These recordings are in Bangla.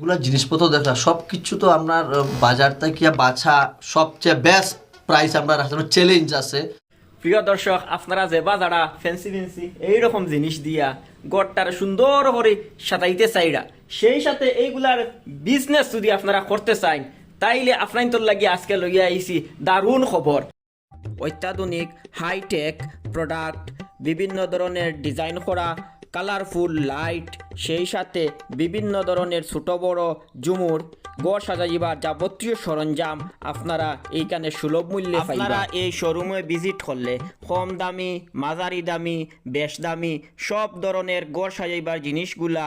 যেগুলো জিনিসপত্র দেখা সব কিছু তো আপনার বাজার থেকে বাছা সবচেয়ে বেস্ট প্রাইস আমরা রাখতে চ্যালেঞ্জ আছে। প্রিয় দর্শক, আপনারা যে বাজারা ফ্যান্সি ফ্যান্সি এইরকম জিনিস দিয়া গড়টার সুন্দর করে সাজাইতে চাইরা, সেই সাথে এইগুলার বিজনেস যদি আপনারা করতে চান, তাইলে আপনার তোর লাগি আজকে লইয়া আইছি দারুণ খবর। অত্যাধুনিক হাইটেক প্রোডাক্ট বিভিন্ন ধরনের ডিজাইন করা কালারফুল লাইট, সেই সাথে বিভিন্ন ধরনের ছোট বড় ঝুমুর গড় সাজাইবার যাবতীয় সরঞ্জাম আপনারা এইখানে সুলভ মূল্যে আপনারা এই শোরুমে ভিজিট করলে কম দামি, মাঝারি দামি, বেশ দামি, সব ধরনের গড় সাজাইবার জিনিসগুলা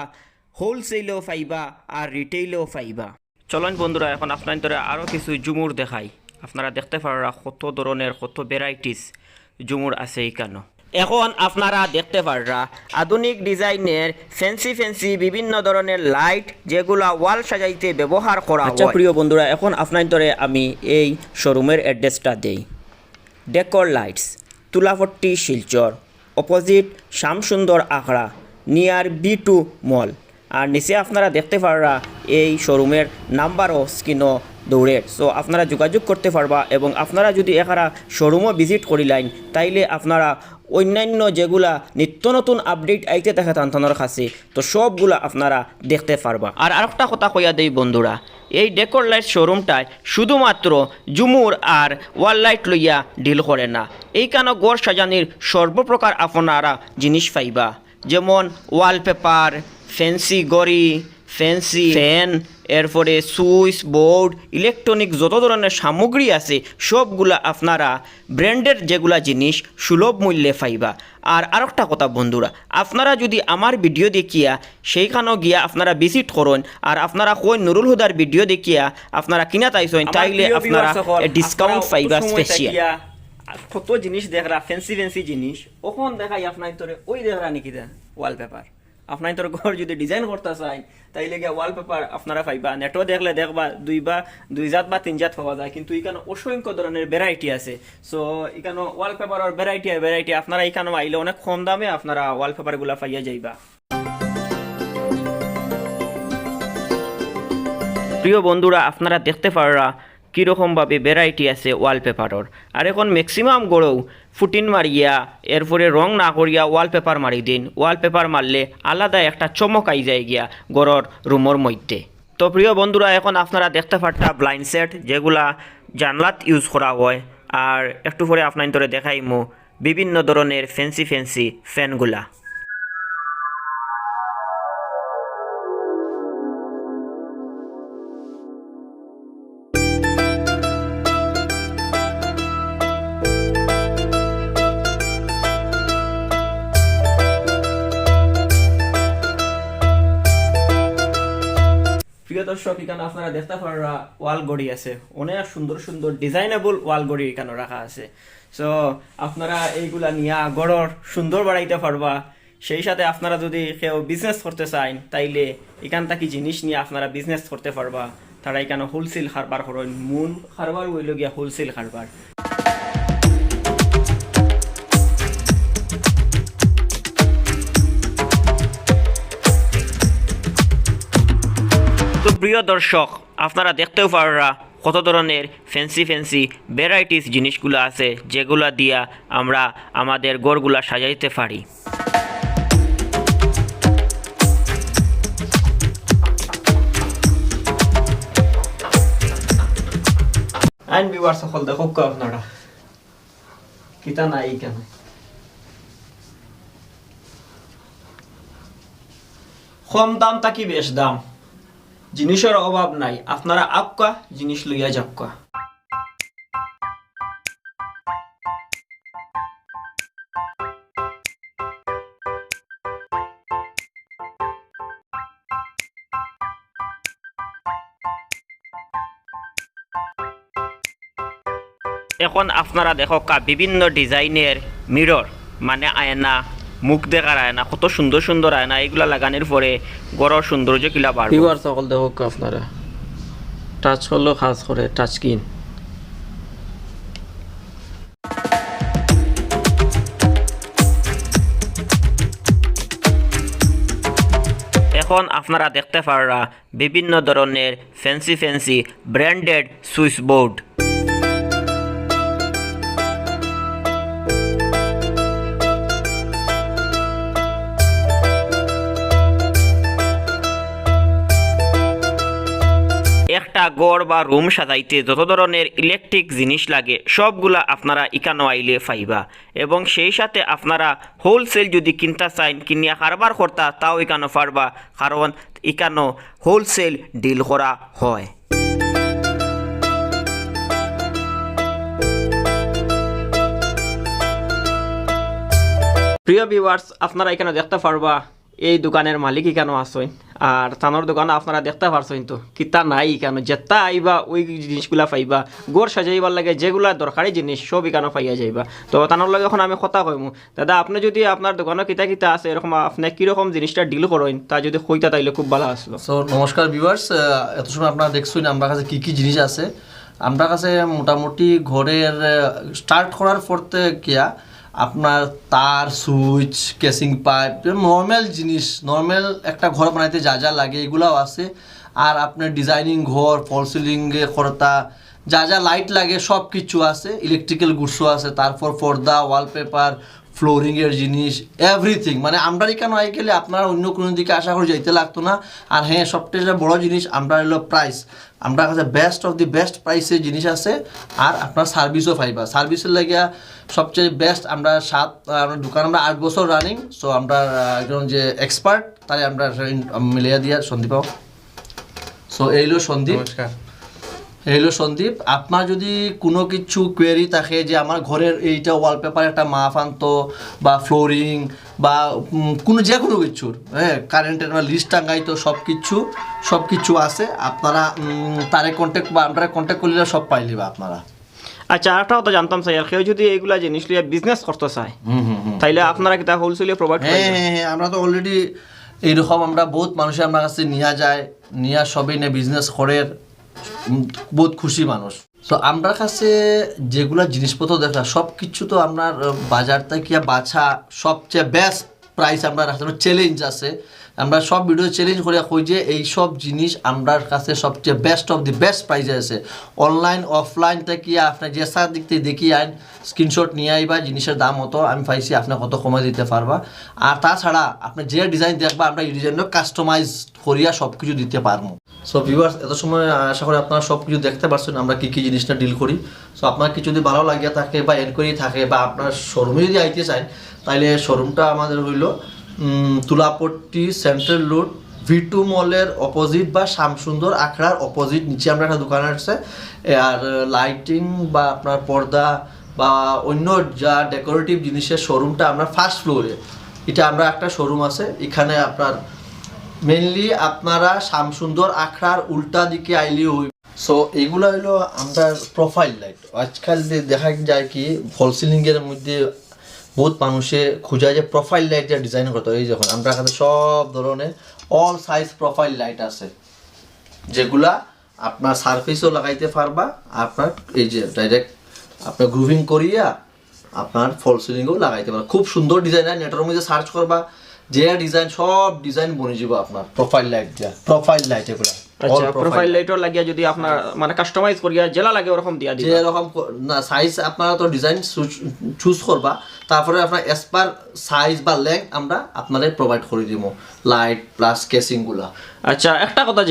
হোলসেলেও পাইবা আর রিটেইলেও পাইবা। চলুন বন্ধুরা, এখন আপনার আরও কিছু ঝুমুর দেখাই। আপনারা দেখতে পারা কত ধরনের, কত ভ্যারাইটিস ঝুমুর আছে এখানে এখন আপনারা দেখতে পাররা। আধুনিক ডিজাইনের ফ্যান্সি ফ্যান্সি বিভিন্ন ধরনের লাইট যেগুলা ওয়াল সাজাইতে ব্যবহার করা আচ্ছা প্রিয় বন্ধুরা এখন আপনার ধরে আমি এই শোরুমের অ্যাড্রেসটা দেই। Decor lights Tulapatti Silchar opposite Shyamsundar Akhra near B two mall আর নিচে আপনারা দেখতে পাররা এই শোরুমের নাম্বারও স্ক্রিনও দৌড়ে সো আপনারা যোগাযোগ করতে পারবা এবং আপনারা যদি এখারা শোরুমও ভিজিট করিলেন তাইলে আপনারা অন্যান্য যেগুলা নিত্য নতুন আপডেট আইতে থাকে তান্তানোর কাছে, তো সবগুলা আপনারা দেখতে পারবা। আর আরেকটা কথা কইয়া দেই বন্ধুরা, এই ডেকোর লাইট শোরুমটায় শুধুমাত্র ঝুমুর আর ওয়াল লাইট লইয়া ডিল করে না, এইখানে গড় সাজানির সর্বপ্রকার আপনারা জিনিস পাইবা। যেমন ওয়ালপেপার ফ্যান্সি গড়ি ফ্যান্সি ফ্যান এরপরে সুইচ বোর্ড ইলেকট্রনিক যত ধরনের সামগ্রী আছে সবগুলা আপনারা ব্র্যান্ডের যেগুলা জিনিস সুলভ মূল্যে পাইবা। আর আরেকটা কথা বন্ধুরা আপনারা যদি আমার ভিডিও দেখিয়া সেইখানেও গিয়া আপনারা ভিজিট করুন আর আপনারা কই নুরুল হুদার ভিডিও দেখিয়া আপনারা কিনা তাইছেন তাইলে আপনারা ডিসকাউন্ট পাইবা স্পেশাল কত জিনিস দেখরা ফ্যান্সি ফ্যান্সি জিনিস ওখন দেখাই আপনার তোরে ওই দেখরা নাকি দা ওয়ালপেপার আপনার তোর ঘর যদি ডিজাইন করতে চাই, তাইলে গিয়ে ওয়ালপেপার আপনারা পাইবা। নেটও দেখলে দেখবা দুই বা দুই জাত বা তিন জাত পাওয়া যায়। কিন্তু এখানে অসংখ্য ধরনের ভ্যারাইটি আছে। সো এখানে ওয়ালপেপারের ভ্যারাইটি ভ্যারাইটি আপনারা এখানে আইলে অনেক কম দামে আপনারা ওয়ালপেপারগুলা পাইয়া যাইবা। প্রিয় বন্ধুরা, আপনারা দেখতে পাররা কীরকমভাবে ভ্যারাইটি আছে ওয়ালপেপারর আর এখন ম্যাক্সিমাম গড়েও ফুটিন মারিয়া, এরপরে রং না করিয়া ওয়ালপেপার মারি দিন। ওয়ালপেপার মারলে আলাদা একটা চমক আই যায় গিয়া গড়র রুমর মধ্যে তো প্রিয় বন্ধুরা, এখন আপনারা দেখতে পারতা ব্লাইন্ড সেট যেগুলা জানলাত ইউজ করা হয়। আর একটু পরে আপনার ধরে দেখাইমু বিভিন্ন ধরনের ফ্যান্সি ফ্যান্সি ফ্যানগুলা প্রিয় দর্শক এখানে আপনারা দেখতে পারা ওয়াল গড়ি আছে। অনেক সুন্দর সুন্দর ডিজাইনেবল ওয়াল গড়ি এখানে রাখা আছে। সো আপনারা এইগুলা নিয়ে গড়র সুন্দর বাড়াইতে পারবা। সেই সাথে আপনারা যদি কেউ বিজনেস করতে চান তাইলে এখান জিনিস নিয়ে আপনারা বিজনেস করতে পারবা। তারা এখানে হোলসেল কারবার করেন, মূল হইল গিয়া হোলসেল প্রিয় দর্শক, আপনারা দেখতেও পাররা কত ধরনের ফ্যান্সি ফ্যান্সি ভ্যারাইটিস জিনিসগুলো আছে যেগুলা দিয়া আমরা আমাদের গড়গুলা সাজাইতে পারি। আইন বিবার সকল দেখো আপনারা? কিতা নাই কেন? কম দাম তাকি বেশ দাম? জিনিসের অভাব নাই, আপনারা আপকা জিনিস লইয়া যাবকা। এখন আপনারা দেখো বিভিন্ন ডিজাইনের মিরর মানে আয়না মুখ দেখার আয়না কত সুন্দর সুন্দর আয়না এগুলা লাগানোর পরে গড়ের সৌন্দর্য কিলা বাড়বে। ভিউয়ার সকল দেখুক আপনারা। টাচ করলেও খাস করে টাচ স্ক্রিন এখন এখন আপনারা দেখতে পাররা বিভিন্ন ধরনের fancy fancy branded switch board একটা গড় বা রুম সাজাইতে যত ধরনের ইলেকট্রিক জিনিস লাগে, সবগুলা আপনারা ইকানো আইলে পাইবা। এবং সেই সাথে আপনারা হোলসেল যদি কিনতে চাইন, কিনিয়া কারবার করতা, তাও ইকানো পারবা, কারণ ইকানো হোলসেল ডিল করা হয়। প্রিয় ভিউয়ার্স আপনারা এখানে দেখতে পারবা এই দোকানের মালিক কেন আসেন আর তানোর দোকানে আপনারা দেখতে পারছেন তো, কিতা নাই কেন যেটা আইবা, ওই জিনিসগুলা পাইবা। গোর সাজাইবার লাগে যেগুলা দরকারি জিনিস, সব এখানে পাইয়া যাইবা। তো তানোর লাগে এখন আমি কথা কইমু। দাদা, আপনি যদি আপনার দোকানে কিতা কিতা আছে, এরকম আপনি কীরকম জিনিসটা ডিল করেন, তা যদি কইতা তাইলে খুব ভালো আসলো। সো নমস্কার ভিউয়ার্স এত সময় আপনারা দেখছেন আমরা কাছে কি কি জিনিস আছে? আমরা কাছে মোটামুটি ঘরের স্টার্ট করার পরতে কিয়া আপনার তার, সুইচ, কেসিং পাইপ নর্মাল জিনিস নর্মাল একটা ঘর বানাইতে যা যা লাগে এগুলাও আছে। আর আপনার ডিজাইনিং ঘর ফল সিলিংয়ে খরতা, যা যা লাইট লাগে সব কিছু আছে ইলেকট্রিক্যাল গুডসও আছে, তারপর পর্দা ওয়ালপেপার ফ্লোরিংয়ের জিনিস এভরিথিং মানে আমরা এখানে আই গেলে আপনারা অন্য কোনো দিকে আশা করে যাইতে লাগতো না। আর হ্যাঁ সবচেয়ে বড় জিনিস, আমরা হলো প্রাইস আমরা কাছে বেস্ট অফ দি বেস্ট প্রাইসের জিনিস আছে। আর আপনার সার্ভিসও পাইবা সার্ভিসের লাগিয়া সবচেয়ে বেস্ট আমরা সাত আমরা দোকান আমরা আট বছর রানিং সো আমরা একজন যে এক্সপার্ট তাই আমরা মিলিয়ে দিয়া সন্দীপ সো এইলো সন্দীপ। নমস্কার। হ্যালো সন্দীপ আপনার যদি কোনো কিছু কোয়েরি থাকে যে আমার ঘরের এইটা ওয়ালপেপার একটা মাফ আনতো বা ফ্লোরিং বা কোনো যে কোনো কিছুর হ্যাঁ কারেন্টের লিস্ট টাঙ্গাইতো সব কিছু সব কিছু আছে আপনারা তারে কন্ট্যাক্ট বা আমরা কন্ট্যাক্ট করলে সব পাই পাইলিবা আপনারা। আচ্ছা আরেকটাও তো জানতাম স্যার কেউ যদি এইগুলা জিনিস লিয়ে বিজনেস করতে চায় হুম হুম হুম। তাইলে আপনারা কিতা হোলসেলে প্রোভাইড হ্যাঁ করেন হ্যাঁ হ্যাঁ আমরা তো অলরেডি এইরকম আমরা বহুত মানুষের আমার কাছে নিয়ে যায় নিয়ে সবই নিয়ে বিজনেস করে বহুত খুশি মানুষ। তো আমরা কাছে যেগুলা জিনিসপত্র দেখা সব কিছু তো আপনার বাজার থেকে বাছা সবচেয়ে বেস্ট প্রাইস আমরা রাখতে চ্যালেঞ্জ আছে। আমরা সব ভিডিও চ্যালেঞ্জ করে কই যে এই সব জিনিস আমরার কাছে সবচেয়ে বেস্ট অফ দি বেস্ট প্রাইজে আছে। অনলাইন অফলাইন থেকে আপনার যে সার দিক থেকে দেখি, আইন স্ক্রিনশট নিয়ে আইবা, জিনিসের দাম হতো আমি পাইছি, আপনার কত কমে দিতে পারবা। আর তাছাড়া আপনি যে ডিজাইন দেখবা, আমরা এই ডিজাইনটা কাস্টমাইজ করিয়া সব কিছু দিতে পারব সো ভিউয়ার্স এত সময় আশা করি আপনারা সব কিছু দেখতে পারছেন, আমরা কী কী জিনিসটা ডিল করি। সো আপনার কিছু যদি ভালো লাগিয়া থাকে বা এনকোয়ারি থাকে বা আপনার শোরুমে যদি আইতে চান তাহলে শোরুমটা আমাদের হইল Tulapatti central road V two মলের অপোজিট বা শ্যামসুন্দর আখড়ার অপোজিট নিচে আমরা একটা দোকান আছে, আর লাইটিং বা আপনার পর্দা বা অন্য যা ডেকোরেটিভ জিনিসের শোরুমটা আমরা ফার্স্ট ফ্লোরে এটা আমরা একটা শোরুম আছে, এখানে আপনার মেনলি আপনারা শ্যামসুন্দর আখড়ার উল্টা দিকে আইলি হই সো এগুলো হলো আমরা প্রোফাইল লাইট আজকাল দেখা যায় কি ফল সিলিংয়ের মধ্যে বহুত মানুষে খোঁজায় যে প্রোফাইল লাইট যে ডিজাইন করতে হয়। এই যখন আমরা কাছে সব ধরনের অল সাইজ প্রোফাইল লাইট আছে, যেগুলা আপনার সারফেসও লাগাইতে পারবা, আপনার এই যে ডাইরেক্ট আপনার গ্রুভিং করিয়া আপনার ফল সিলিংও লাগাইতে পারবা খুব সুন্দর ডিজাইন হয় নেটের মধ্যে সার্চ করবা, যে ডিজাইন সব ডিজাইন বনে যাব আপনার প্রোফাইল লাইট যা প্রোফাইল লাইট এগুলা আচ্ছা প্রোফাইল লাইটর লাগিয়া যদি আপনার মানে কাস্টমাইজ করিয়া জেলা লাগে ওরকম দিয়া এরকম না সাইজ আপনারা তো ডিজাইন চুজ করবা তারপরে আপনার এস পার সাইজ বা লেন্থ আমরা আপনাদের প্রোভাইড করে দিব লাইট প্লাস কেসিংগুলা। আচ্ছা একটা কথা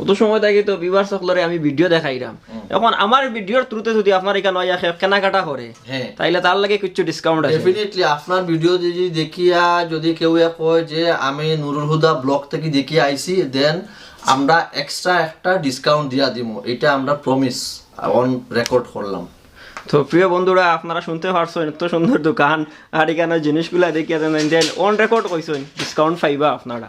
অত সময় থাকি তো সকলরে আমি ভিডিও দেখাইলাম এখন আমার ভিডিওর থ্রুতে যদি আপনার এখানে কেনাকাটা করে হ্যাঁ। তাইলে তার লাগে কিছু ডিসকাউন্ট আছে। ডেফিনেটলি আপনার ভিডিও যদি দেখিয়া যদি কেউ কয় যে আমি নুরুল হুদা ব্লগ থেকে দেখিয়ে আইছি দেন আমরা এক্সট্রা একটা ডিসকাউন্ট দিয়া দিব এটা আমরা প্রমিস অন রেকর্ড করলাম। তো প্রিয় বন্ধুরা, আপনারা শুনতে পারছেন, এত সুন্দর দোকান, আর এখানে জিনিসগুলা দেখিয়া দেন অন রেকর্ড কইছেন ডিসকাউন্ট পাইবা আপনারা।